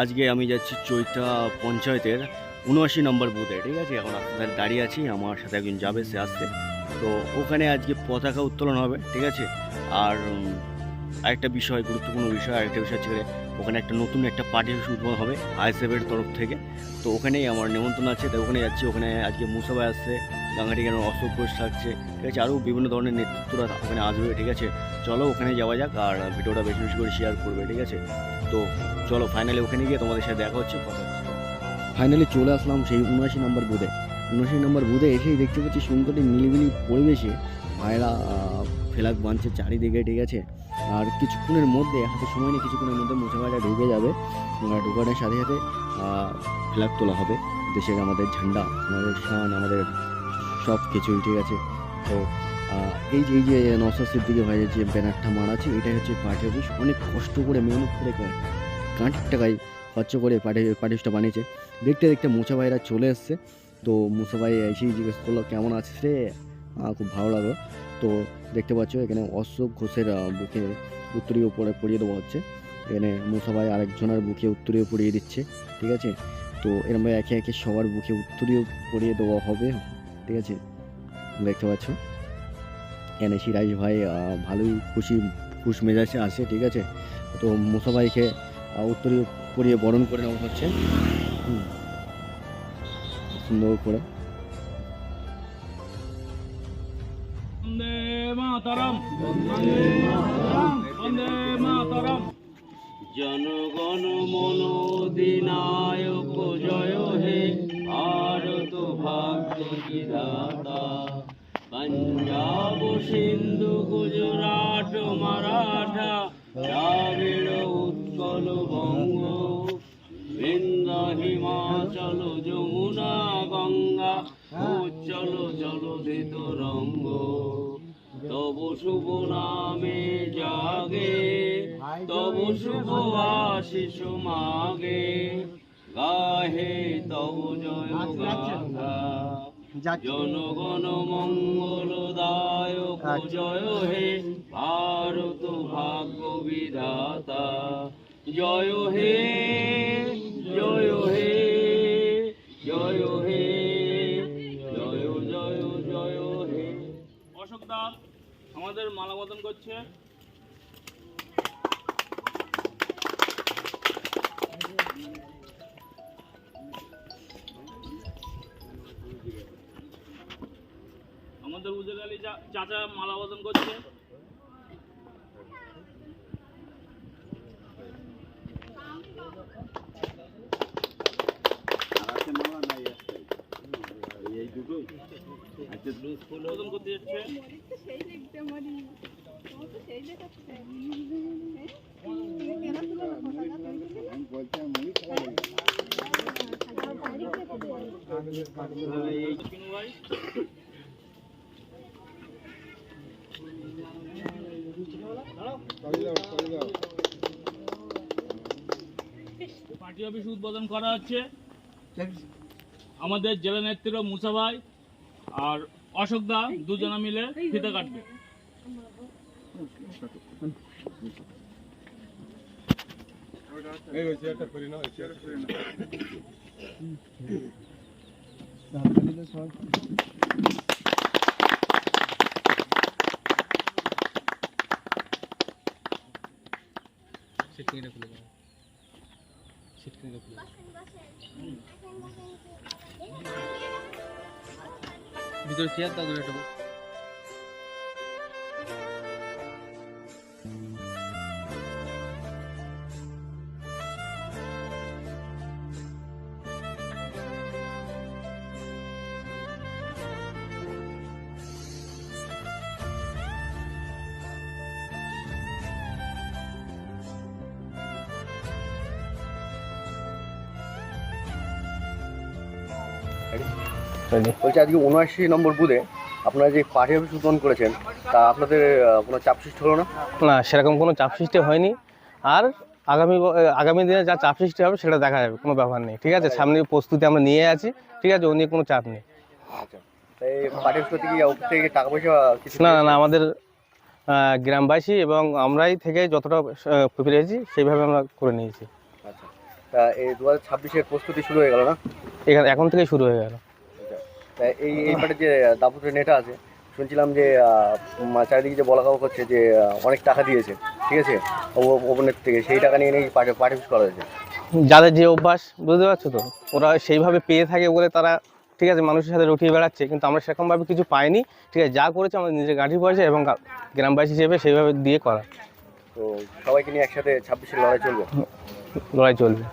আজকে আমি যাচ্ছি চৈতা পঞ্চায়েতের উনআশি নম্বর বুথে, ঠিক আছে? এখন আপনাদের দাঁড়িয়ে আছি, আমার সাথে একজন যাবে, সে আসছে তো ওখানে আজকে পতাকা উত্তোলন হবে, ঠিক আছে? আর আরেকটা বিষয়, গুরুত্বপূর্ণ বিষয়, আরেকটা বিষয় হচ্ছে ওখানে একটা নতুন একটা পার্টি উদ্বোধন হবে, আইএসএফের তরফ থেকে। তো ওখানেই আমার নিমন্ত্রণ আছে, তো ওখানে যাচ্ছি, ওখানে আজকে মুসাবাই আসছে গাঙ্গাটি কেন অশোক ঘোষ থাকছে, ঠিক আছে? আরও বিভিন্ন ধরনের নেতৃত্বরা ওখানে আসবে, ঠিক আছে? চলো ওখানে যাওয়া যাক, আর ভিডিওটা বেশি বেশি করে শেয়ার করবে, ঠিক আছে? তো চলো ফাইনালি ওখানে গিয়ে তোমাদের সাথে দেখা হচ্ছে, কথা ফাইনালি চলে আসলাম সেই উনআশি নম্বর বুথে উনআশি নম্বর বুথে এসেই দেখতে পাচ্ছি সুন্দর নিলিবিলি পরিবেশে ভাইরা ফেলাক বাঁধছে, চারিদিকে, ঠিক আছে? আর কিছুক্ষণের মধ্যে, হাতে সময় নেই, কিছুক্ষণের মধ্যে মুছে ভাইরা ঢুকে যাবে। ঢুকানোর সাথে সাথে ফ্ল্যাগ তোলা হবে। দেশের আমাদের ঝান্ডা, আমাদের শান, আমাদের সব কিছুই ঠিক আছে? তো এই যে এই যে নসাদ সিদ্দিকি ভাইয়ের যে ব্যানারটা মারা আছে, এটাই হচ্ছে পার্টি অফিস। অনেক কষ্ট করে, মেহনত করে কাঁটির টাকায় খরচ করে পার্টি পার্টি বানিয়েছে। দেখতে দেখতে মুসা ভাইরা চলে এসছে। তো মুসা ভাই এসেই জিজ্ঞেস করল, কেমন আছিস রে? খুব ভালো লাগল। তো দেখতে পাচ্ছ, এখানে অশোক ঘোষের বুকে উত্তরীয় পরে পড়িয়ে দেওয়া হচ্ছে। এখানে মুসা ভাই আরেকজনের বুকে উত্তরীয় পড়িয়ে দিচ্ছে, ঠিক আছে? তো এরমভাবে একে একে সবার বুকে উত্তরীয় পড়িয়ে দেওয়া হবে, ঠিক আছে? দেখতে পাচ্ছ? এখানে সিরাজ ভাই ভালোই খুশি খুশ মেজাজে আসে ঠিক আছে? তো মুসা ভাইকে উত্তরীয় পরিয়ে বরণ করে নেওয়া হচ্ছে। সুন্দর করে। জনগণ মন অধিনায়ক জয় হে ভারত ভাগ্য বিধাতা পঞ্জাব সিন্ধু গুজরাট মারাঠা দ্রাবিড় উৎকল বঙ্গ। বৃন্দ হিমাচল যমুনা গঙ্গা উজ্জ্বল জলধিত রঙ্গ। তব শুভ নামে জাগে তব শুভ আশিস মাগে। গাহে তব জয় গাথা জনগণ মঙ্গল দায়ক জয় হে ভারত ভাগ্য বিধাতা। জয় হে জয় হে জয় হে জয় জয় জয় হে। অশোক দা আমাদের মালা বদন করছে। আমাদের উজের আলী চাচা মালা বদন করছে। করতে যাচ্ছে। সেই দেখতে মরি ভাই। পার্টি অফিস উদ্বোধন করা হচ্ছে। আমাদের জেলা নেত্রী মুসা ভাই আর অশোক দা দুজনা মিলে ফিতে কাটবে। ভিতরে চেয়ার দাও বলছি আজকে উনআশি নম্বর বুথে আপনারা যে পার্টি অফিস উদ্বোধন করেছেন তা আপনাদের কোনো চাপ সৃষ্টি হলো না? না সেরকম কোনো চাপ সৃষ্টি হয়নি। আর আগামী আগামী দিনে যা চাপ সৃষ্টি হবে সেটা দেখা যাবে কোনো ব্যাপার নেই ঠিক আছে? সামনে প্রস্তুতি আমরা নিয়ে আছি ঠিক আছে? ও নিয়ে কোনো চাপ নেই। আচ্ছা না না না আমাদের গ্রামবাসী এবং আমরাই থেকে যতটা পেরেছি সেইভাবে আমরা করে নিয়েছি। আচ্ছা তা তা এই দু হাজার ছাব্বিশের প্রস্তুতি শুরু হয়ে গেল না? এখানে এখন থেকে শুরু হয়ে গেল। তা এই এই পাটে যে দাপুরের নেটা আছে শুনছিলাম যে চারিদিকে যে বলা কাউ করছে যে অনেক টাকা দিয়েছে ঠিক আছে? ওপেনের থেকে সেই টাকা নিয়ে নিয়ে পার্টি পার্টিস করা হয়েছে। যাদের যে অভ্যাস বুঝতে পারছ তো? ওরা সেইভাবে পেয়ে থাকে বলে তারা ঠিক আছে মানুষের সাথে রটিয়ে বেড়াচ্ছে কিন্তু আমরা সেরকমভাবে কিছু পাইনি। ঠিক আছে যা করেছে আমাদের নিজের গাড়ি পয়সা এবং গ্রামবাসী হিসেবে সেইভাবে দিয়ে করা। তো সবাইকে নিয়ে একসাথে ছাব্বিশের লড়াই চলবে? লড়াই চলবে।